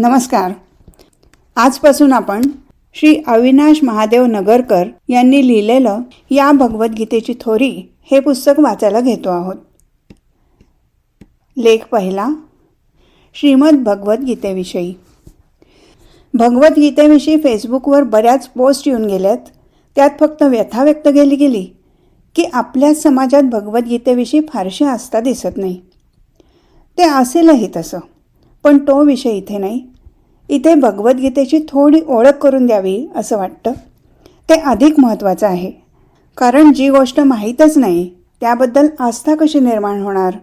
नमस्कार. आजपासून आपण श्री अविनाश महादेव नगरकर यांनी लिहिलेलं या भगवद्गीतेची थोरी हे पुस्तक वाचायला घेतो आहोत. लेख पहिला श्रीमद भगवद्गीतेविषयी. भगवद्गीतेविषयी फेसबुकवर बऱ्याच पोस्ट येऊन गेल्यात. त्यात फक्त व्यथा व्यक्त केली गेली की आपल्याच समाजात भगवद्गीतेविषयी फारशी आस्था दिसत नाही. ते असेलही तसं. पण तो विषय इथे नाही. इथे भगवद्गीतेची थोडी ओळख करून द्यावी असं वाटतं. ते अधिक महत्त्वाचं आहे. कारण जी गोष्ट माहीतच नाही त्याबद्दल आस्था कशी निर्माण होणार?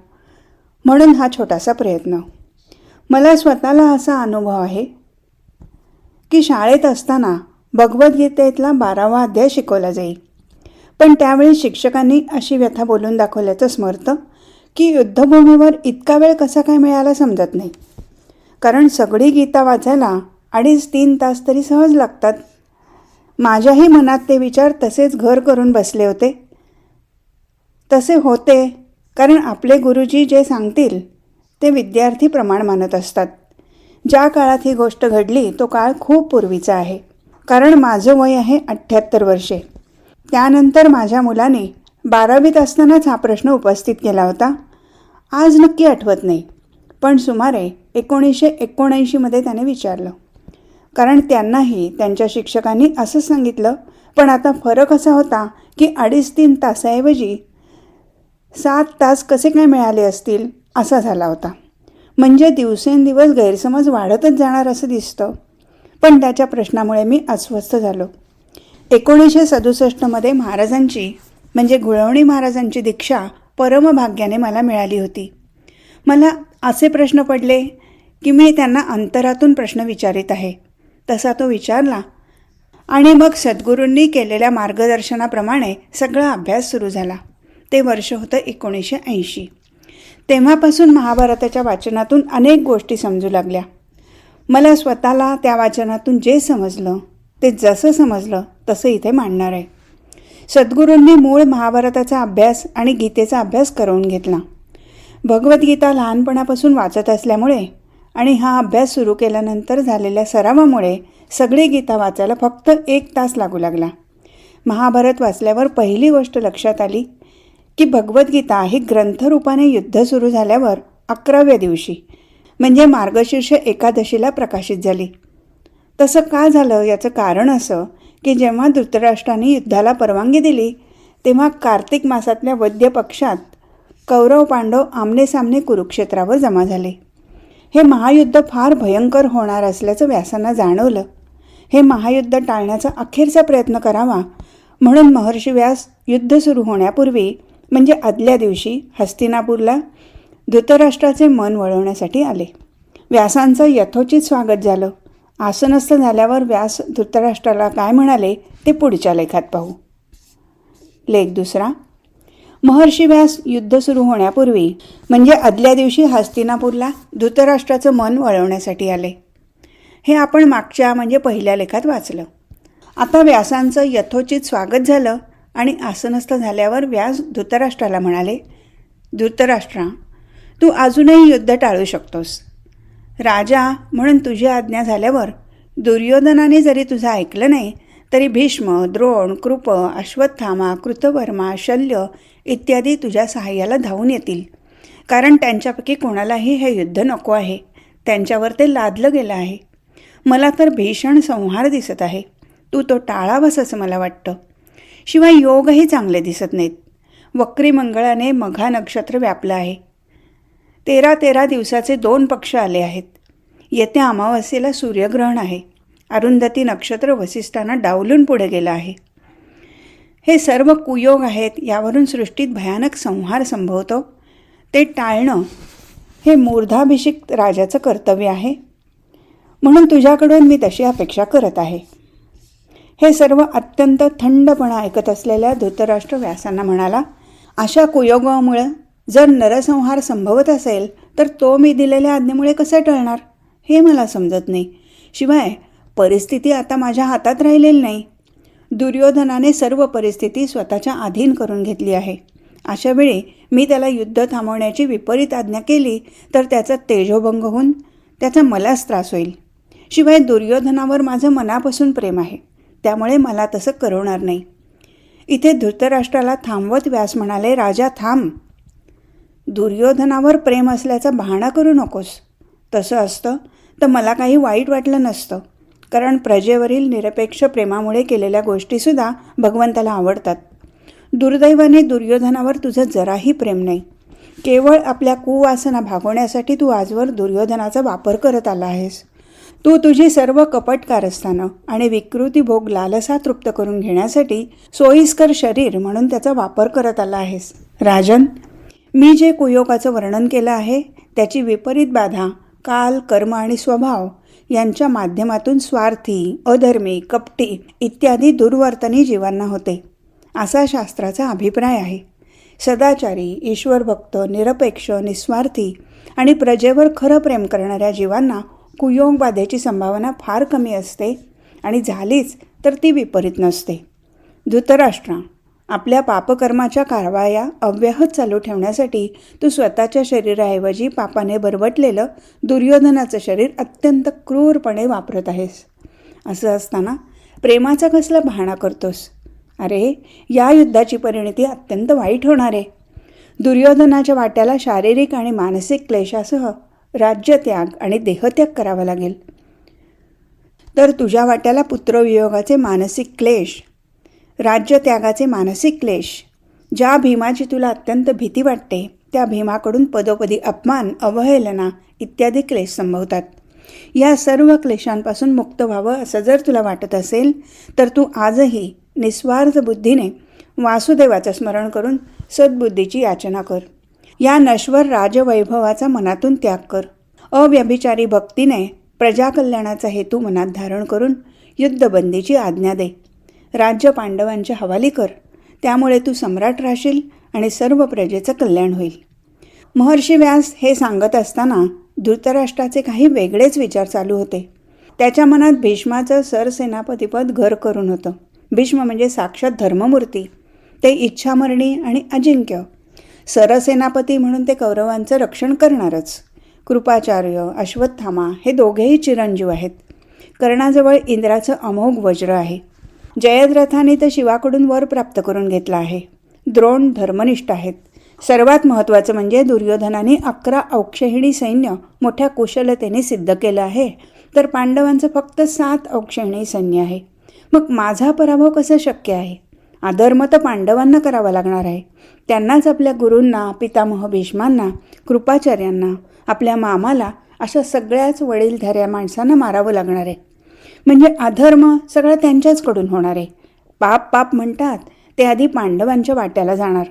म्हणून हा छोटासा प्रयत्न. मला स्वतःला असा अनुभव आहे की शाळेत असताना भगवद्गीतेतला बारावा अध्याय शिकवला जाईल. पण त्यावेळी शिक्षकांनी अशी व्यथा बोलून दाखवल्याचं स्मरतं की युद्धभूमीवर इतका वेळ कसा काय मिळाला समजत नाही. कारण सगळी गीता वाचायला अडीच तीन तास तरी सहज लागतात. माझ्याही मनात ते विचार तसेच घर करून बसले होते. तसे होते कारण आपले गुरुजी जे सांगतील ते विद्यार्थी प्रमाण मानत असतात. ज्या काळात ही गोष्ट घडली तो काळ खूप पूर्वीचा आहे. कारण माझं वय आहे अठ्ठ्याहत्तर वर्षे. त्यानंतर माझ्या मुलाने बारावीत असतानाच हा प्रश्न उपस्थित केला होता. आज नक्की आठवत नाही. पण सुमारे एकोणीसशे एकोणऐंशीमध्ये त्याने विचारलं. कारण त्यांनाही त्यांच्या शिक्षकांनी असं सांगितलं पण आता फरक असा होता की अडीच तीन तासाऐवजी सात तास कसे काय मिळाले असतील? असा झाला होता. म्हणजे दिवसेंदिवस गैरसमज वाढतच जाणार असं दिसतं. पण त्याच्या प्रश्नामुळे मी अस्वस्थ झालो. एकोणीसशे सदुसष्टमध्ये महाराजांची म्हणजे गुळवणी महाराजांची दीक्षा परमभाग्याने मला मिळाली होती. मला असे प्रश्न पडले की मी त्यांना अंतरातून प्रश्न विचारित आहे. तसा तो विचारला. आणि मग सद्गुरूंनी केलेल्या मार्गदर्शनाप्रमाणे सगळा अभ्यास सुरू झाला. ते वर्ष होतं एकोणीसशे ऐंशी. तेव्हापासून महाभारताच्या वाचनातून अनेक गोष्टी समजू लागल्या. मला स्वतःला त्या वाचनातून जे समजलं ते जसं समजलं तसं इथे मांडणार आहे. सद्गुरूंनी मूळ महाभारताचा अभ्यास आणि गीतेचा अभ्यास करून घेतला. भगवद्गीता लहानपणापासून वाचत असल्यामुळे आणि हा अभ्यास सुरू केल्यानंतर झालेल्या सरावामुळे सगळी गीता वाचायला फक्त एक तास लागू लागला. महाभारत वाचल्यावर पहिली गोष्ट लक्षात आली की भगवद्गीता ही ग्रंथरूपाने युद्ध सुरू झाल्यावर अकराव्या दिवशी म्हणजे मार्गशीर्ष एकादशीला प्रकाशित झाली. तसं का झालं? याचं कारण असं की जेव्हा धृतराष्ट्राने युद्धाला परवानगी दिली तेव्हा कार्तिक मासातल्या वद्य पक्षात कौरव पांडव आमनेसामने कुरुक्षेत्रावर जमा झाले. हे महायुद्ध फार भयंकर होणार असल्याचं व्यासांना जाणवलं. हे महायुद्ध टाळण्याचा अखेरचा प्रयत्न करावा म्हणून महर्षी व्यास युद्ध सुरू होण्यापूर्वी म्हणजे आदल्या दिवशी हस्तिनापूरला धृतराष्ट्राचे मन वळवण्यासाठी आले. व्यासांचं यथोचित स्वागत झालं. आसनस्थ झाल्यावर व्यास धृतराष्ट्राला काय म्हणाले ते पुढच्या लेखात पाहू. लेख दुसरा महर्षी व्यास युद्ध सुरू होण्यापूर्वी म्हणजे आदल्या दिवशी हस्तिनापूरला धृतराष्ट्राचं मन वळवण्यासाठी आले. हे आपण मागच्या म्हणजे पहिल्या लेखात वाचलं. आता व्यासांचं यथोचित स्वागत झालं आणि आसनस्थ झाल्यावर व्यास धृतराष्ट्राला म्हणाले धृतराष्ट्रा तू अजूनही युद्ध टाळू शकतोस. राजा म्हणून तुझी आज्ञा झाल्यावर दुर्योधनाने जरी तुझं ऐकलं नाही तरी भीष्म द्रोण कृप अश्वत्थामा कृतवर्मा शल्य इत्यादी तुझ्या सहाय्याला धावून येतील. कारण त्यांच्यापैकी कोणालाही हे युद्ध नको आहे. त्यांच्यावर ते लादलं गेलं आहे. मला तर भीषण संहार दिसत आहे. तू तो टाळावास असं मला वाटतं. शिवाय योगही चांगले दिसत नाहीत. वक्री मंगळाने मघा नक्षत्र व्यापलं आहे. तेरा तेरा दिवसाचे दोन पक्ष आले आहेत. येत्या अमावास्येला सूर्यग्रहण आहे. अरुंधती नक्षत्र वसिष्ठांना डावलून पुढे गेलं आहे. हे सर्व कुयोग आहेत यावरून सृष्टीत भयानक संहार संभवतो. ते टाळणं हे मूर्धाभिषिक राजाचं कर्तव्य आहे. म्हणून तुझ्याकडून मी तशी अपेक्षा करत आहे. हे सर्व अत्यंत थंडपणा ऐकत असलेल्या धृतराष्ट्र व्यासांना म्हणाला अशा कुयोगामुळं जर नरसंहार संभवत असेल तर तो मी दिलेल्या आज्ञेमुळे कसं टळणार? हे मला समजत नाही. शिवाय परिस्थिती आता माझ्या हातात राहिलेली नाही. दुर्योधनाने सर्व परिस्थिती स्वतःच्या अधीन करून घेतली आहे. अशावेळी मी त्याला युद्ध थांबवण्याची विपरीत आज्ञा केली तर त्याचा तेजोभंग होऊन त्याचा मलाच त्रास होईल. शिवाय दुर्योधनावर माझं मनापासून प्रेम आहे. त्यामुळे मला तसं करवणार नाही. इथे धृतराष्ट्राला थांबवत व्यास म्हणाले राजा थांब. दुर्योधनावर प्रेम असल्याचा बहाणा करू नकोस. तसं असतं तर मला काही वाईट वाटलं नसतं. कारण प्रजेवरील निरपेक्ष प्रेमामुळे केलेल्या गोष्टीसुद्धा भगवंताला आवडतात. दुर्दैवाने दुर्योधनावर तुझं जराही प्रेम नाही. केवळ आपल्या कुवासना भागवण्यासाठी तू आजवर दुर्योधनाचा वापर करत आला आहेस. तू तुझी सर्व कपट कारस्थानं आणि विकृती भोग लालसा तृप्त करून घेण्यासाठी सोयीस्कर शरीर म्हणून त्याचा वापर करत आला आहेस. राजन मी जे कुयोगाचं वर्णन केलं आहे त्याची विपरीत बाधा काल कर्म आणि स्वभाव यांच्या माध्यमातून स्वार्थी अधर्मी कपटी इत्यादी दुर्वर्तनी जीवांना होते. असा शास्त्राचा अभिप्राय आहे. सदाचारी ईश्वरभक्त निरपेक्ष निस्वार्थी आणि प्रजेवर खरं प्रेम करणाऱ्या जीवांना कुयोग बाधेची संभावना फार कमी असते आणि झालीच तर ती विपरीत नसते. धृतराष्ट्रा आपल्या पापकर्माच्या कारवाया अव्याहत चालू ठेवण्यासाठी तू स्वतःच्या शरीराऐवजी पापाने बरवटलेलं दुर्योधनाचं शरीर अत्यंत क्रूरपणे वापरत आहेस. असं असताना प्रेमाचा कसला बहाणा करतोस? अरे या युद्धाची परिणिती अत्यंत वाईट होणार आहे. दुर्योधनाच्या वाट्याला शारीरिक आणि मानसिक क्लेशासह राज्यत्याग आणि देहत्याग करावा लागेल. तर तुझ्या वाट्याला पुत्रवियोगाचे मानसिक क्लेश राज्यत्यागाचे मानसिक क्लेश. ज्या भीमाची तुला अत्यंत भीती वाटते त्या भीमाकडून पदोपदी अपमान अवहेलना इत्यादी क्लेश संभवतात. या सर्व क्लेशांपासून मुक्त व्हावं असं जर तुला वाटत असेल तर तू आजही निस्वार्थ बुद्धीने वासुदेवाचं स्मरण करून सद्बुद्धीची याचना कर. या नश्वर राजवैभवाचा मनातून त्याग कर. अव्यभिचारी भक्तीने प्रजाकल्याणाचा हेतू मनात धारण करून युद्धबंदीची आज्ञा दे. राज्य पांडवांच्या हवाली कर. त्यामुळे तू सम्राट राहशील आणि सर्व प्रजेचं कल्याण होईल. महर्षी व्यास हे सांगत असताना धृतराष्ट्राचे काही वेगळेच विचार चालू होते. त्याच्या मनात भीष्माचं सरसेनापतीपद घर करून होतं. भीष्म म्हणजे साक्षात धर्ममूर्ती. ते इच्छामरणी आणि अजिंक्य. सरसेनापती म्हणून ते कौरवांचं रक्षण करणारच. कृपाचार्य अश्वत्थामा हे दोघेही चिरंजीव आहेत. कर्णाजवळ इंद्राचं अमोघ वज्र आहे. जयद्रथाने तर शिवाकडून वर प्राप्त करून घेतला आहे. द्रोण धर्मनिष्ठ आहेत. सर्वात महत्त्वाचं म्हणजे दुर्योधनाने अकरा औक्षहिणी सैन्य मोठ्या कुशलतेने सिद्ध केलं आहे. तर पांडवांचं फक्त सात औक्षहिणी सैन्य आहे. मग माझा पराभव कसं शक्य आहे? आधर्म तर पांडवांना करावा लागणार आहे. त्यांनाच आपल्या गुरूंना पितामह भीष्मांना कृपाचार्यांना आपल्या मामाला अशा सगळ्याच वडीलधाऱ्या माणसांना मारावं लागणार आहे. म्हणजे अधर्म सगळं त्यांच्याचकडून होणार आहे. पाप पाप म्हणतात ते आधी पांडवांच्या वाट्याला जाणार.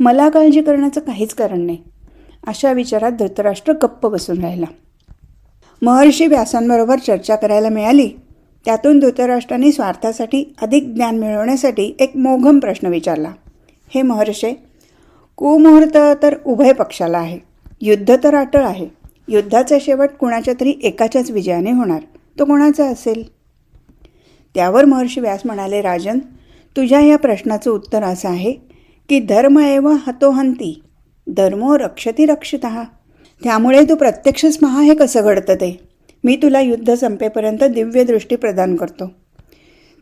मला काळजी करण्याचं काहीच कारण नाही. अशा विचारात धृतराष्ट्र गप्प बसून राहिला. महर्षी व्यासांबरोबर चर्चा करायला मिळाली. त्यातून धृतराष्ट्राने स्वार्थासाठी अधिक ज्ञान मिळवण्यासाठी एक मोघम प्रश्न विचारला. हे महर्षे कुमुहूर्त तर उभय पक्षाला आहे. युद्ध तर अटळ आहे. युद्धाचा शेवट कुणाच्या तरी एकाच्याच विजयाने होणार. तो कोणाचा असेल? त्यावर महर्षी व्यास म्हणाले राजन तुझ्या या प्रश्नाचं उत्तर असं आहे की धर्म एव हतोहंती धर्मो रक्षती रक्षित. त्यामुळे तू प्रत्यक्षच पहा हे कसं घडतं ते? मी तुला युद्ध संपेपर्यंत दिव्यदृष्टी प्रदान करतो.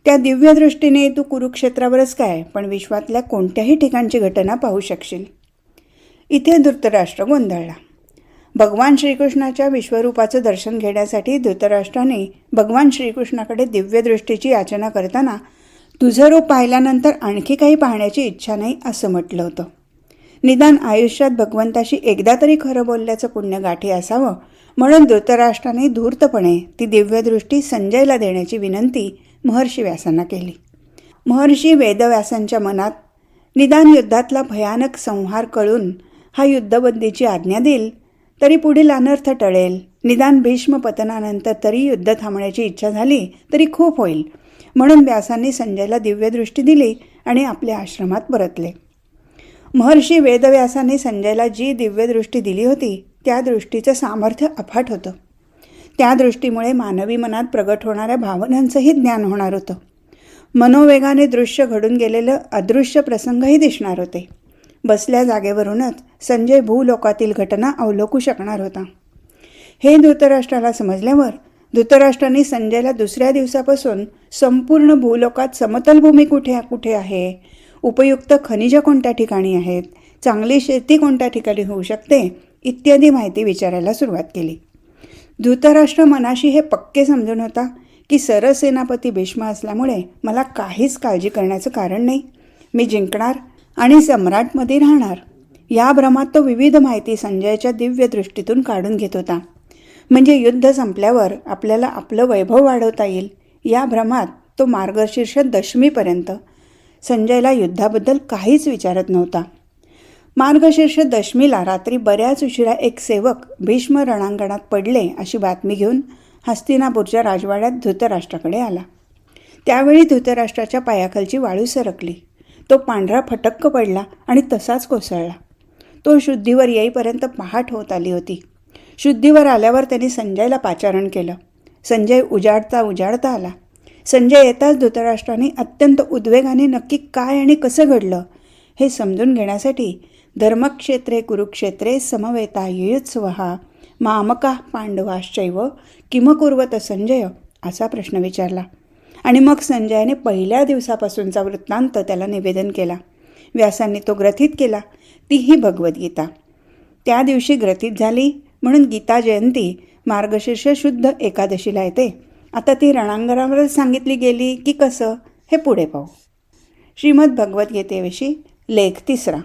त्या दिव्यदृष्टीने तू कुरुक्षेत्रावरच काय पण विश्वातल्या कोणत्याही ठिकाणची घटना पाहू शकशील. इथे धृतराष्ट्र गोंधळला. भगवान श्रीकृष्णाच्या विश्वरूपाचं दर्शन घेण्यासाठी धृतराष्ट्राने भगवान श्रीकृष्णाकडे दिव्यदृष्टीची याचना करताना तुझं रूप पाहिल्यानंतर आणखी काही पाहण्याची इच्छा नाही असं म्हटलं होतं. निदान आयुष्यात भगवंताशी एकदा तरी खरं बोलल्याचं पुण्य गाठी असावं म्हणून धृतराष्ट्राने धूर्तपणे ती दिव्यदृष्टी संजयला देण्याची विनंती महर्षी व्यासांना केली. महर्षी वेदव्यासांच्या मनात निदान युद्धातला भयानक संहार कळून हा युद्धबंदीची आज्ञा देईल तरी पुढील अनर्थ टळेल. निदान भीष्म पतनानंतर तरी युद्ध थांबण्याची इच्छा झाली तरी खूप होईल. म्हणून व्यासांनी संजयला दिव्यदृष्टी दिली आणि आपल्या आश्रमात परतले. महर्षी वेदव्यासाने संजयला जी दिव्यदृष्टी दिली होती त्या दृष्टीचं सामर्थ्य अफाट होतं. त्या दृष्टीमुळे मानवी मनात प्रगट होणाऱ्या भावनांचंही ज्ञान होणार होतं. मनोवेगाने दृश्य घडून गेलेलं अदृश्य प्रसंगही दिसणार होते. बसल्या जागेवरूनच संजय भूलोकातील घटना अवलोकू शकणार होता. हे धृतराष्ट्राला समजल्यावर धृतराष्ट्रांनी संजयला दुसऱ्या दिवसापासून संपूर्ण भूलोकात समतल भूमी कुठे कुठे आहे? उपयुक्त खनिजं कोणत्या ठिकाणी आहेत? चांगली शेती कोणत्या ठिकाणी होऊ शकते? इत्यादी माहिती विचारायला सुरुवात केली. धृतराष्ट्र मनाशी हे पक्के समजून होता की सरसेनापती भीष्म असल्यामुळे मला काहीच काळजी करण्याचं कारण नाही. मी जिंकणार आणि सम्राटमध्ये राहणार. या भ्रमात तो विविध माहिती संजयच्या दिव्य दृष्टीतून काढून घेत होता. म्हणजे युद्ध संपल्यावर आपल्याला आपलं वैभव वाढवता येईल या भ्रमात तो मार्गशीर्ष दशमीपर्यंत संजयला युद्धाबद्दल काहीच विचारत नव्हता. मार्गशीर्ष दशमीला रात्री बऱ्याच उशिरा एक सेवक भीष्म रणांगणात पडले अशी बातमी घेऊन हस्तिनापूरच्या राजवाड्यात धृतराष्ट्राकडे आला. त्यावेळी धृतराष्ट्राच्या पायाखालची वाळू सरकली. तो पांढरा फटक्क पडला आणि तसाच कोसळला. तो शुद्धीवर येईपर्यंत पहाट होत आली होती. शुद्धीवर आल्यावर त्यांनी संजयला पाचारण केलं. संजय उजाडता उजाडता आला. संजय येताच धृतराष्ट्राने अत्यंत उद्वेगाने नक्की काय आणि कसं घडलं हे समजून घेण्यासाठी धर्मक्षेत्रे कुरुक्षेत्रे समवेता युयुत्सवहा मामका पांडवाश्चैव किमकुर्वत संजय असा प्रश्न विचारला. आणि मग संजयाने पहिल्या दिवसापासूनचा वृत्तांत त्याला निवेदन केला. व्यासांनी तो ग्रथित केला. तीही भगवद्गीता. त्या दिवशी ग्रथित झाली म्हणून गीता जयंती मार्गशीर्ष शुद्ध एकादशीला येते. आता ती रणांगणावरच सांगितली गेली की कसं? हे पुढे पाहू. श्रीमद भगवद्गीतेविषयी लेख तिसरा.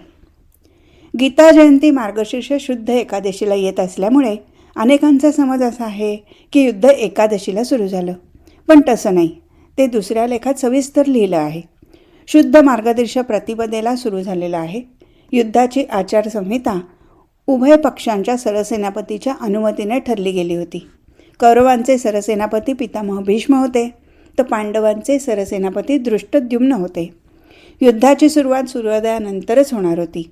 गीता जयंती मार्गशीर्ष शुद्ध एकादशीला येत असल्यामुळे अनेकांचा समज असा आहे की युद्ध एकादशीला सुरू झालं. पण तसं नाही. ते दुसऱ्या लेखात सविस्तर लिहिलं आहे. शुद्ध मार्गदर्शक प्रतिपदेला सुरू झालेलं आहे. युद्धाची आचारसंहिता उभय पक्षांच्या सरसेनापतीच्या अनुमतीने ठरली गेली होती. कौरवांचे सरसेनापती पितामह भीष्म होते तर पांडवांचे सरसेनापती दृष्टद्युम्न होते. युद्धाची सुरुवात सूर्योदयानंतरच होणार होती.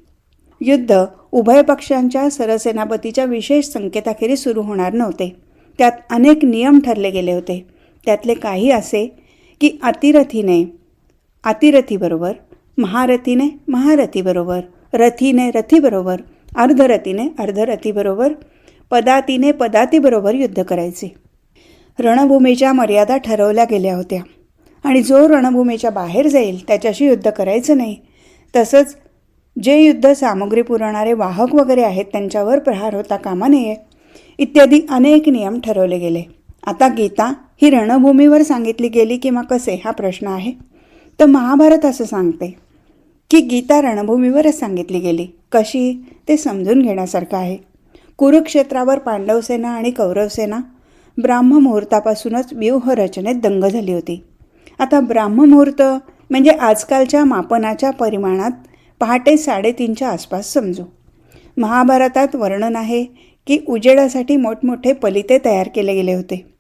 युद्ध उभय पक्षांच्या सरसेनापतीच्या विशेष संकेताखेरी सुरू होणार नव्हते. त्यात अनेक नियम ठरले गेले होते. त्यातले काही असे की अतिरथीने अतिरथीबरोबर महारथीने महारथीबरोबर रथीने रथीबरोबर अर्धरथीने अर्धरथीबरोबर पदातीने पदातीबरोबर युद्ध करायचे. रणभूमीच्या मर्यादा ठरवल्या गेल्या होत्या. आणि जो रणभूमीच्या बाहेर जाईल त्याच्याशी युद्ध करायचं नाही. तसंच जे युद्ध सामग्री पुरवणारे वाहक वगैरे आहेत त्यांच्यावर प्रहार होता कामा नये इत्यादी अनेक नियम ठरवले गेले. आता गीता ही रणभूमीवर सांगितली गेली किंवा कसे हा प्रश्न आहे. तर महाभारत असं सांगते की गीता रणभूमीवरच सांगितली गेली. कशी? ते समजून घेण्यासारखं आहे. कुरुक्षेत्रावर पांडवसेना आणि कौरवसेना ब्राह्ममुहूर्तापासूनच व्यूहरचनेत दंग झाली होती. आता ब्राह्ममुहूर्त म्हणजे आजकालच्या मापनाच्या परिमाणात पहाटे साडेतीनच्या आसपास समजू. महाभारतात वर्णन आहे की उजेडासाठी मोठमोठे पलिते तयार केले गेले होते.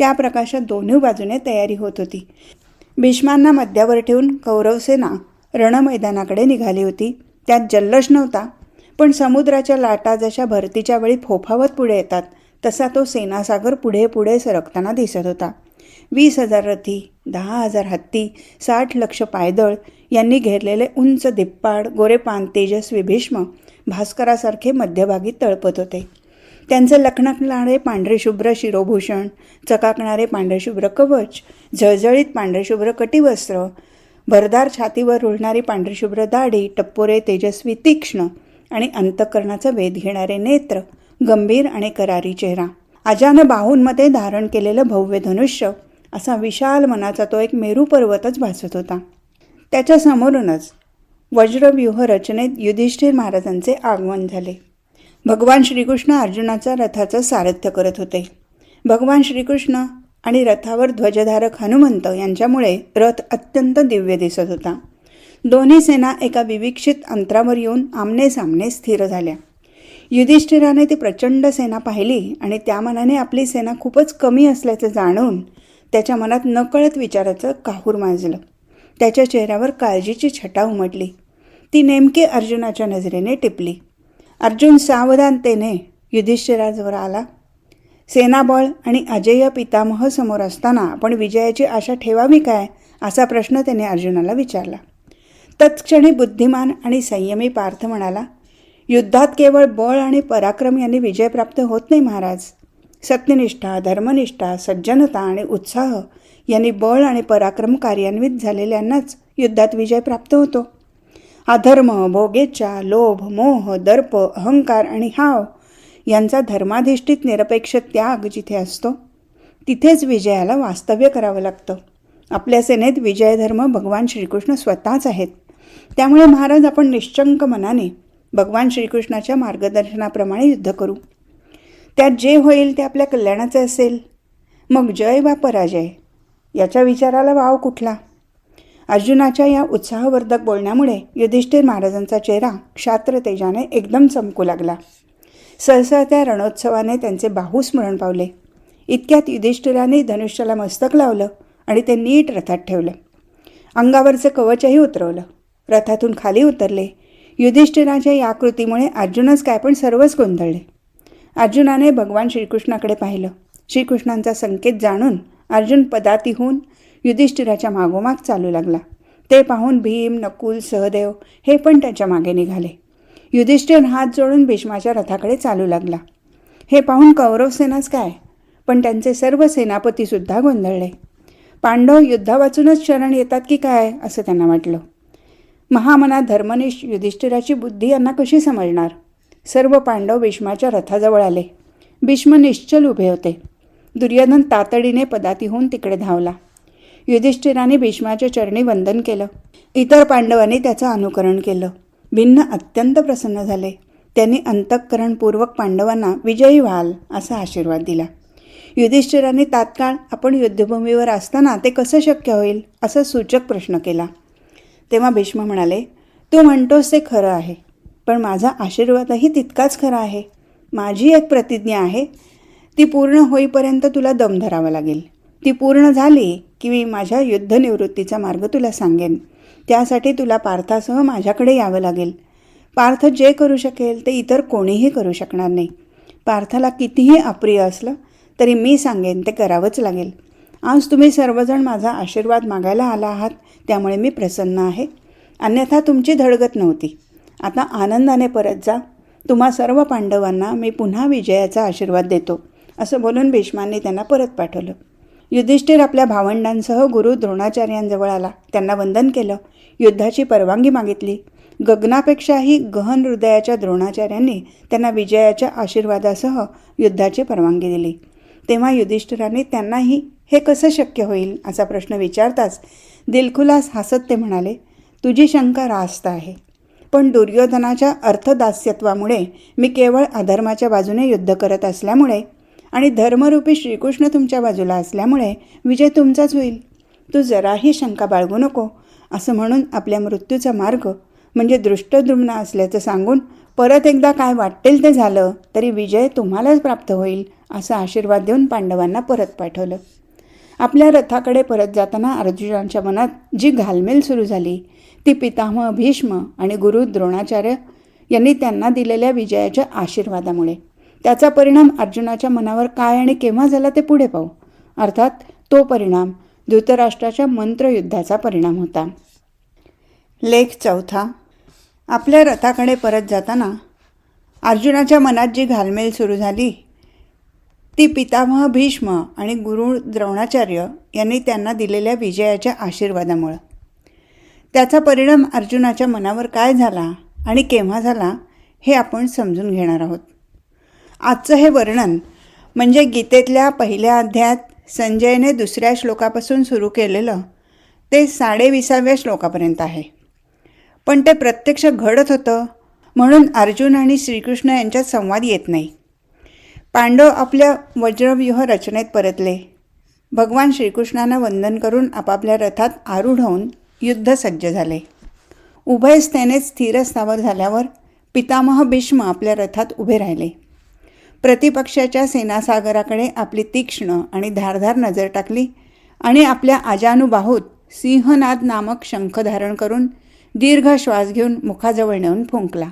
त्या प्रकाशात दोन्ही बाजूने तयारी होत होती. भीष्मांना मध्यावर ठेवून कौरवसेना रणमैदानाकडे निघाली होती. त्यात जल्लोष नव्हता पण समुद्राच्या लाटा जशा भरतीच्या वेळी फोफावत पुढे येतात तसा तो सेनासागर पुढे पुढे सरकताना दिसत होता. वीस हजार रथी दहा हजार हत्ती साठ लक्ष पायदळ यांनी घेरलेले उंच दिप्पाड गोरेपान तेजस्वी भीष्म भास्करासारखे मध्यभागी तळपत होते. त्यांचं लखणकणारे पांढरेशुभ्र शिरोभूषण चकाकणारे पांढरेशुभ्र कवच झळझळीत पांढरेशुभ्र कटिवस्त्र भरदार छातीवर रुळणारी पांढरेशुभ्र दाढी टप्पोरे तेजस्वी तीक्ष्ण आणि अंतकरणाचा वेध घेणारे नेत्र गंभीर आणि करारी चेहरा. अजान बाहूंमध्ये धारण केलेलं भव्य धनुष्य असा विशाल मनाचा तो एक मेरू पर्वतच भासत होता. त्याच्या समोरूनच वज्रव्यूह रचनेत युधिष्ठिर महाराजांचे आगमन झाले. भगवान श्रीकृष्ण अर्जुनाचा रथाचं सारथ्य करत होते. भगवान श्रीकृष्ण आणि रथावर ध्वजधारक हनुमंत यांच्यामुळे रथ अत्यंत दिव्य दिसत होता. दोन्ही सेना एका विविक्षित अंतरावर येऊन आमने सामने स्थिर झाल्या. युधिष्ठिराने ती प्रचंड सेना पाहिली आणि त्या मनाने आपली सेना खूपच कमी असल्याचं जाणून त्याच्या मनात नकळत विचाराचं काहूर माजलं. त्याच्या चेहऱ्यावर काळजीची छटा उमटली. ती नेमकी अर्जुनाच्या नजरेने टिपली. अर्जुन सावधानतेने युधिष्ठिराजवर आला. सेनाबळ आणि अजय पितामह समोर असताना आपण विजयाची आशा ठेवावी काय? असा प्रश्न त्याने अर्जुनाला विचारला. तत्क्षणी बुद्धिमान आणि संयमी पार्थ म्हणाला युद्धात केवळ बळ आणि पराक्रम यांनी विजय प्राप्त होत नाही महाराज. सत्यनिष्ठा धर्मनिष्ठा सज्जनता आणि उत्साह यांनी बळ आणि पराक्रम कार्यान्वित झालेल्यांनाच युद्धात विजय प्राप्त होतो. अधर्म भोगेच्छा लोभ मोह दर्प अहंकार आणि हाव यांचा धर्माधिष्ठित निरपेक्ष त्याग जिथे असतो तिथेच विजयाला वास्तव्य करावं लागतं. आपल्या सेनेत विजयधर्म भगवान श्रीकृष्ण स्वतःच आहेत. त्यामुळे महाराज आपण निश्चंक मनाने भगवान श्रीकृष्णाच्या मार्गदर्शनाप्रमाणे युद्ध करू. त्यात जे होईल ते आपल्या कल्याणाचे असेल. मग जय वा पराजय? याच्या विचाराला वाव कुठला? अर्जुनाच्या या उत्साहवर्धक बोलण्यामुळे युधिष्ठिर महाराजांचा चेहरा क्षात्र तेजाने एकदम चमकू लागला. सहसा त्या रणोत्सवाने त्यांचे बाहू स्मरण पावले. इतक्यात युधिष्ठिराने धनुष्याला मस्तक लावलं आणि ते नीट रथात ठेवलं. अंगावरचं कवचही उतरवलं. रथातून खाली उतरले. युधिष्ठिराच्या या कृतीमुळे अर्जुनच काय पण सर्वच गोंधळले. अर्जुनाने भगवान श्रीकृष्णाकडे पाहिलं. श्रीकृष्णांचा संकेत जाणून अर्जुन पदातीहून युधिष्ठिराच्या मागोमाग चालू लागला. ते पाहून भीम नकुल सहदेव हे पण त्याच्यामागे निघाले. युधिष्ठिर हात जोडून भीष्माच्या रथाकडे चालू लागला. हे पाहून कौरव सेनाच काय? पण त्यांचे सर्व सेनापतीसुद्धा गोंधळले. पांडव युद्धा वाचूनच शरण येतात की काय? असं त्यांना वाटलं. महामना धर्मनिष्ठ युधिष्ठिराची बुद्धी यांना कशी समजणार? सर्व पांडव भीष्माच्या रथाजवळ आले. भीष्म निश्चल उभे होते. दुर्योधन तातडीने पदाती होऊन तिकडे धावला. युधिष्ठिराने भीष्माच्या चरणी वंदन केलं. इतर पांडवांनी त्याचं अनुकरण केलं. भिन्न अत्यंत प्रसन्न झाले. त्यांनी अंतःकरणपूर्वक पांडवांना विजयी व्हाल असा आशीर्वाद दिला. युधिष्ठिराने तात्काळ आपण युद्धभूमीवर असताना ते कसं शक्य होईल असा सूचक प्रश्न केला. तेव्हा भीष्म म्हणाले तू म्हणतोस ते खरं आहे पण माझा आशीर्वादही तितकाच खरा आहे. माझी एक प्रतिज्ञा आहे ती पूर्ण होईपर्यंत तुला दम धरावा लागेल. ती पूर्ण झाली की मी माझ्या युद्धनिवृत्तीचा मार्ग तुला सांगेन. त्यासाठी तुला पार्थासह माझ्याकडे यावं लागेल. पार्थ जे करू शकेल ते इतर कोणीही करू शकणार नाही. पार्थाला कितीही अप्रिय असलं तरी मी सांगेन ते करावंच लागेल. आज तुम्ही सर्वजण माझा आशीर्वाद मागायला आला आहात त्यामुळे मी प्रसन्न आहे. अन्यथा तुमची धडगत नव्हती. आता आनंदाने परत जा. तुम्हा सर्व पांडवांना मी पुन्हा विजयाचा आशीर्वाद देतो असं बोलून भीष्मांनी त्यांना परत पाठवलं. युधिष्ठिर आपल्या भावंडांसह गुरु द्रोणाचार्यांजवळ आला. त्यांना वंदन केलं. युद्धाची परवानगी मागितली. गगनापेक्षाही गहन हृदयाच्या द्रोणाचार्यांनी त्यांना विजयाच्या आशीर्वादासह युद्धाची परवानगी दिली. तेव्हा युधिष्ठिराने त्यांनाही हे कसं शक्य होईल असा प्रश्न विचारताच दिलखुलास हसत ते म्हणाले तुझी शंका रास्त आहे. पण दुर्योधनाच्या अर्थदास्यत्वामुळे मी केवळ अधर्माच्या बाजूने युद्ध करत असल्यामुळे आणि धर्मरूपी श्रीकृष्ण तुमच्या बाजूला असल्यामुळे विजय तुमचाच होईल. तू जराही शंका बाळगू नको असं म्हणून आपल्या मृत्यूचा मार्ग म्हणजे दृष्टद्रुम्न असल्याचं सांगून परत एकदा काय वाटेल ते झालं तरी विजय तुम्हालाच प्राप्त होईल असा आशीर्वाद देऊन पांडवांना परत पाठवलं. आपल्या रथाकडे परत जाताना अर्जुनाच्या मनात जी घालमेल सुरू झाली ती पितामह भीष्म आणि गुरु द्रोणाचार्य यांनी त्यांना दिलेल्या विजयाच्या आशीर्वादामुळे. त्याचा परिणाम अर्जुनाच्या मनावर काय आणि केव्हा झाला ते पुढे पाहू. अर्थात तो परिणाम धृतराष्ट्राच्या मंत्रयुद्धाचा परिणाम होता. लेख चौथा. आपल्या रथाकडे परत जाताना अर्जुनाच्या मनात जी घालमेल सुरू झाली ती पितामह भीष्म आणि गुरु द्रोणाचार्य यांनी त्यांना दिलेल्या विजयाच्या आशीर्वादामुळं. त्याचा परिणाम अर्जुनाच्या मनावर काय झाला आणि केव्हा झाला हे आपण समजून घेणार आहोत. आजचं हे वर्णन म्हणजे गीतेतल्या पहिल्या अध्यायात संजयने दुसऱ्या श्लोकापासून सुरू केलेलं ते साडेविसाव्या श्लोकापर्यंत आहे. पण ते प्रत्यक्ष घडत होतं म्हणून अर्जुन आणि श्रीकृष्ण यांच्यात संवाद येत नाही. पांडव आपल्या वज्रव्यूह रचनेत परतले. भगवान श्रीकृष्णांना वंदन करून आपापल्या रथात आरूढ होऊन युद्ध सज्ज झाले. उभय सेनेत स्थिर स्थावर झाल्यावर पितामह भीष्म आपल्या रथात उभे राहिले. प्रतिपक्षाच्या सेनासागराकडे आपली तीक्ष्ण आणि धारधार नजर टाकली आणि आपल्या अजानुबाहूत सिंहनाद नामक शंख धारण करून दीर्घ श्वास घेऊन मुखाजवळ नेऊन फुंकला.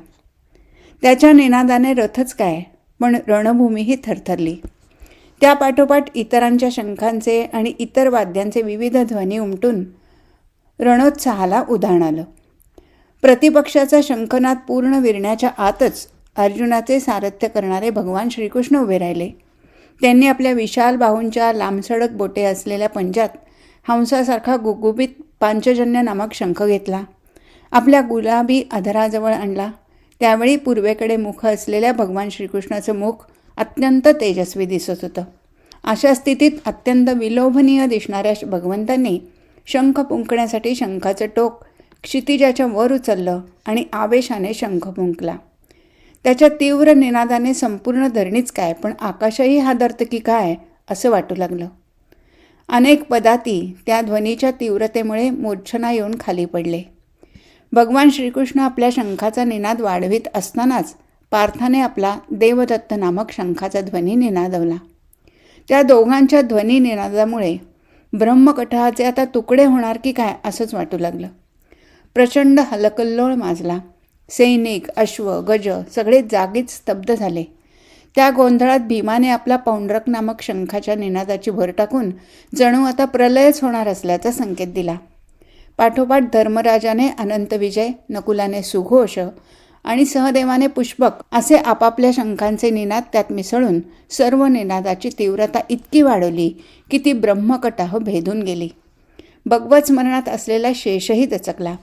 त्याच्या निनादाने रथच काय पण रणभूमीही थरथरली. त्यापाठोपाठ इतरांच्या शंखांचे आणि इतर वाद्यांचे विविध ध्वनी उमटून रणोत्साहाला उधाण आलं. प्रतिपक्षाचा शंखनाद पूर्ण विरण्याच्या आतच अर्जुनाचे सारथ्य करणारे भगवान श्रीकृष्ण उभे राहिले. त्यांनी आपल्या विशाल बाहूंच्या लांबसडक बोटे असलेल्या पंजात हंसासारखा गुगुबीत पांचजन्य नामक शंख घेतला. आपल्या गुलाबी अधराजवळ आणला. त्यावेळी पूर्वेकडे मुख असलेल्या भगवान श्रीकृष्णाचं मुख अत्यंत तेजस्वी दिसत होतं. अशा स्थितीत अत्यंत विलोभनीय दिसणाऱ्या भगवंतांनी शंख पुंकण्यासाठी शंखाचं टोक क्षितिजाच्या वर उचललं आणि आवेशाने शंख फुंकला. त्याच्या तीव्र निनादाने संपूर्ण धरणीच काय पण आकाशही हादरतं की काय असं वाटू लागलं. अनेक पदाती त्या ध्वनीच्या तीव्रतेमुळे मूर्छना येऊन खाली पडले. भगवान श्रीकृष्ण आपल्या शंखाचा निनाद वाढवित असतानाच पार्थाने आपला देवदत्त नामक शंखाचा ध्वनी निनादवला. त्या दोघांच्या ध्वनी निनादामुळे ब्रह्मकठाचे आता तुकडे होणार की काय असंच वाटू लागलं. प्रचंड हलकल्लोळ माजला. सैनिक अश्व गज सगळे जागीच स्तब्ध झाले. त्या गोंधळात भीमाने आपला पौंडरक नामक शंखाच्या निनादाची भर टाकून जणू आता प्रलयच होणार असल्याचा संकेत दिला. पाठोपाठ धर्मराजाने अनंत विजय नकुलाने सुघोष आणि सहदेवाने पुष्पक असे आपापल्या शंखांचे निनाद त्यात मिसळून सर्व निनादाची तीव्रता इतकी वाढवली की ती ब्रह्मकटाह भेदून गेली. भगवत स्मरणात असलेला शेषही दचकला.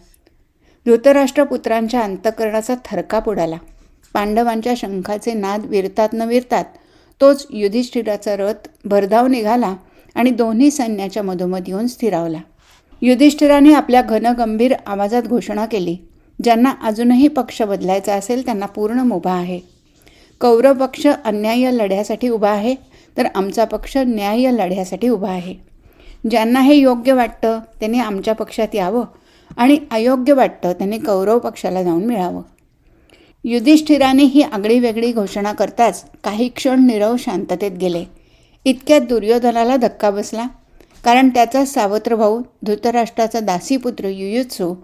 धृतराष्ट्रपुत्रांच्या अंतकरणाचा थरकाप उडाला. पांडवांच्या शंखाचे नाद विरतात न विरतात तोच युधिष्ठिराचा रथ भरधाव निघाला आणि दोन्ही सैन्याच्या मधोमध येऊन स्थिरावला. युधिष्ठिराने आपल्या घनगंभीर आवाजात घोषणा केली ज्यांना अजूनही पक्ष बदलायचा असेल त्यांना पूर्ण मुभा आहे. कौरव पक्ष अन्याय्य लढ्यासाठी उभा आहे तर आमचा पक्ष न्याय्य लढ्यासाठी उभा आहे. ज्यांना हे योग्य वाटतं त्यांनी आमच्या पक्षात यावं आणि अयोग्य वाटतं त्यांनी कौरव पक्षाला जाऊन मिळावं. युधिष्ठिराने ही आगळी वेगळी घोषणा करताच काही क्षण निरव शांततेत गेले. इतक्यात दुर्योधनाला धक्का बसला. कारण त्याचा सावत्र भाऊ धृतराष्ट्राचा दासीपुत्र युयुत्सू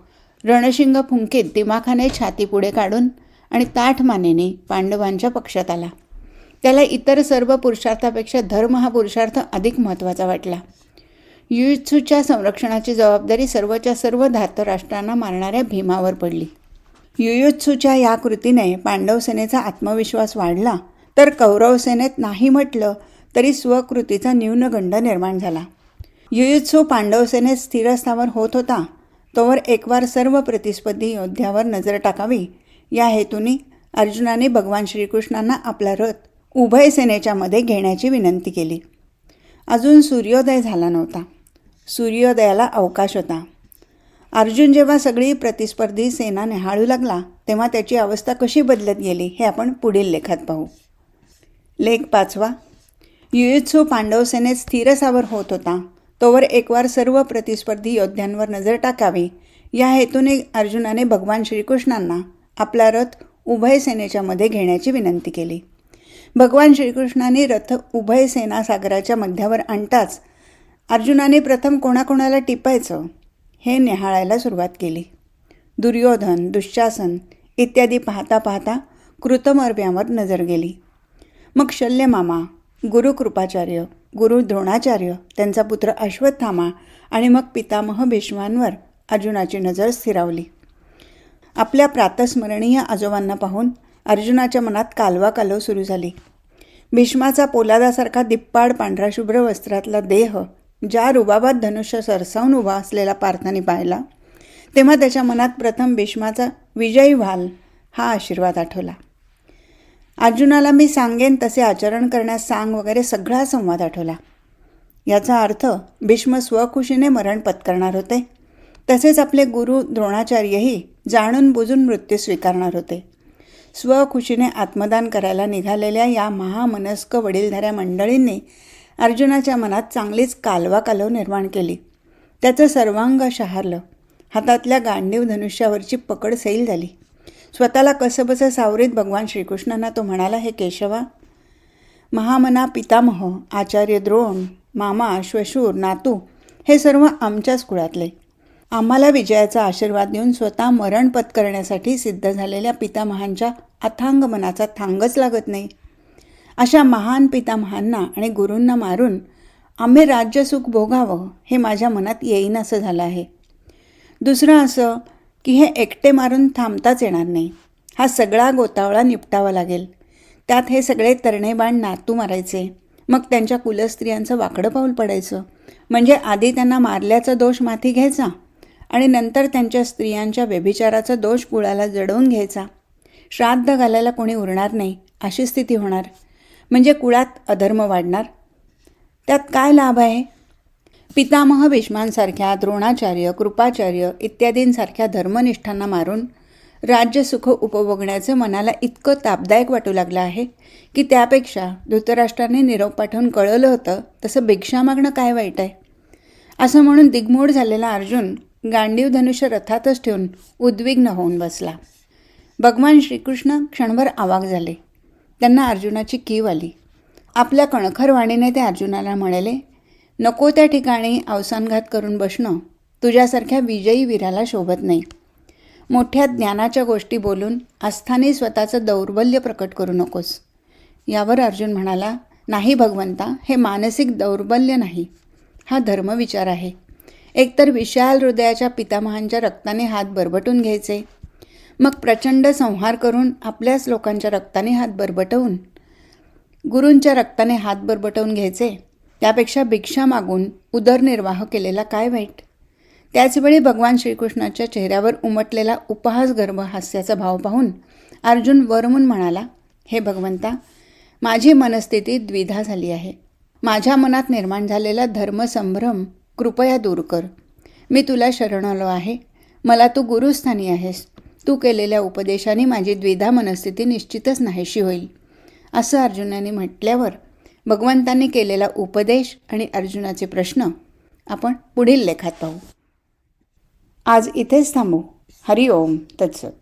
रणशिंग फुंकीत दिमाखाने छाती पुढे काढून आणि ताठ मानेने पांडवांच्या पक्षात आला. त्याला इतर सर्व पुरुषार्थापेक्षा धर्म हा पुरुषार्थ अधिक महत्त्वाचा वाटला. युयुत्सूच्या संरक्षणाची जबाबदारी सर्वच्या सर्व धातराष्ट्रांना मारणाऱ्या भीमावर पडली. युयुत्सूच्या या कृतीने पांडवसेनेचा आत्मविश्वास वाढला तर कौरव सेनेत नाही म्हटलं तरी स्वकृतीचा न्यूनगंड निर्माण झाला. युयुत्सू पांडवसेनेत स्थिरस्थावर होत होता तोवर एकवार सर्व प्रतिस्पर्धी योद्ध्यावर नजर टाकावी या हेतूने अर्जुनाने भगवान श्रीकृष्णांना आपला रथ उभय सेनेच्यामध्ये घेण्याची विनंती केली. अजून सूर्योदय झाला नव्हता. सूर्योदयाला अवकाश होता. अर्जुन जेव्हा सगळी प्रतिस्पर्धी सेना निहाळू लागला तेव्हा त्याची अवस्था कशी बदलत गेली हे आपण पुढील लेखात पाहू. लेख पाचवा. युयुत्सू पांडव सेनेत स्थिरसावर होत होता. तोवर एकवार सर्व प्रतिस्पर्धी योद्ध्यांवर नजर टाकावी. या हेतूने अर्जुनाने भगवान श्रीकृष्णांना आपला रथ उभय सेनेच्या मध्ये घेण्याची विनंती केली. भगवान श्रीकृष्णाने रथ उभय सेना सागराच्या मध्यावर आणताच अर्जुनाने प्रथम कोणाकोणाला टिपायचं हे निहाळायला सुरुवात केली. दुर्योधन दुःशासन इत्यादी पाहता पाहता कृतमर्व्यावर नजर गेली. मग शल्यमामा गुरु कृपाचार्य गुरु द्रोणाचार्य त्यांचा पुत्र अश्वत्थामा आणि मग पितामह भीष्मांवर अर्जुनाची नजर स्थिरावली. आपल्या प्रातस्मरणीय आजोबांना पाहून अर्जुनाच्या मनात कालवा कालव सुरू झाली. भीष्माचा पोलादासारखा दिप्पाड पांढरा शुभ्र वस्त्रातला देह ज्या रुबाबात धनुष्य सरसावून उभा असलेला पार्थाने पाहिला तेव्हा त्याच्या मनात प्रथम भीष्माचा विजयी व्हाल हा आशीर्वाद आठवला. अर्जुनाला मी सांगेन तसे आचरण करण्यास सांग वगैरे सगळा संवाद आठवला. याचा अर्थ भीष्म स्वखुशीने मरण पत्करणार होते. तसेच आपले गुरु द्रोणाचार्यही जाणून बुजून मृत्यू स्वीकारणार होते. स्वखुशीने आत्मदान करायला निघालेल्या या महामनस्क वडीलधाऱ्या मंडळींनी अर्जुनाच्या मनात चांगलीच कालवा कालव निर्माण केली. त्याचं सर्वांग शहारलं. हातातल्या गांडीव धनुष्यावरची पकड सैल झाली. स्वतःला कसंबसं सावरीत भगवान श्रीकृष्णांना तो म्हणाला हे केशवा महामना पितामह आचार्य द्रोण मामा श्वशूर नातू हे सर्व आमच्याच कुळातले. आम्हाला विजयाचा आशीर्वाद देऊन स्वतः मरण पत्करण्यासाठी सिद्ध झालेल्या पितामहांच्या अथांग मनाचा थांगच लागत नाही. अशा महान पितामहांना आणि गुरूंना मारून आम्ही राज्यसुख भोगावं हे माझ्या मनात येईन असं झालं आहे. दुसरं असं की हे एकटे मारून थांबताच येणार नाही. हा सगळा गोतावळा निपटावा लागेल. त्यात हे सगळे तरणेबाण नातू मारायचे. मग त्यांच्या कुलस्त्रियांचं वाकडं पाऊल पडायचं. म्हणजे आधी त्यांना मारल्याचा दोष माथी घ्यायचा आणि नंतर त्यांच्या स्त्रियांच्या व्यभिचाराचा दोष कुळाला जडवून घ्यायचा. श्राद्ध घालायला कोणी उरणार नाही अशी स्थिती होणार. म्हणजे कुळात अधर्म वाढणार? त्यात काय लाभ आहे? पितामह भीष्मांसारख्या द्रोणाचार्य कृपाचार्य इत्यादींसारख्या धर्मनिष्ठांना मारून राज्यसुख उपभोगण्याचं मनाला इतकं तापदायक वाटू लागलं आहे की त्यापेक्षा धृतराष्ट्राने निरोप पाठवून कळवलं होतं तसं भिक्षा मागणं काय वाईट आहे? असं म्हणून दिग्मूढ झालेला अर्जुन गांडीव धनुष्य रथातच ठेवून उद्विग्न होऊन बसला. भगवान श्रीकृष्ण क्षणभर आवाक झाले. त्यांना अर्जुनाची कीव आली. आपल्या कणखर वाणीने ते अर्जुनाला म्हणाले नको त्या ठिकाणी अवसानघात करून बसणं. तुझ्यासारख्या विजयी वीराला शोभत नाही. मोठ्या ज्ञानाच्या गोष्टी बोलून आस्थाने स्वतःचं दौर्बल्य प्रकट करू नकोस यावर अर्जुन म्हणाला नाही भगवंता हे मानसिक दौर्बल्य नाही. हा धर्मविचार आहे. एकतर विशाल हृदयाच्या पितामहांच्या रक्ताने हात बरबटून घ्यायचे मग प्रचंड संहार करून आपल्याच लोकांच्या रक्ताने हात बरबटवून गुरूंच्या रक्ताने हात बरबटवून घ्यायचे. त्यापेक्षा भिक्षा मागून उदरनिर्वाह केलेला काय वाईट? त्याचवेळी भगवान श्रीकृष्णाच्या चेहऱ्यावर उमटलेला उपहास गर्भ हास्याचा भाव पाहून अर्जुन वरमून म्हणाला हे भगवंता माझी मनस्थिती द्विधा झाली आहे. माझ्या मनात निर्माण झालेला धर्मसंभ्रम कृपया दूर कर. मी तुला शरण आलो आहे. मला तू गुरुस्थानी आहेस. तू केलेल्या उपदेशाने माझी द्विधा मनस्थिती निश्चितच नाहीशी होईल. असं अर्जुनाने म्हटल्यावर भगवंतांनी केलेला उपदेश आणि अर्जुनाचे प्रश्न आपण पुढील लेखात पाहू. आज इथेच थांबू. हरिओम तत्सत.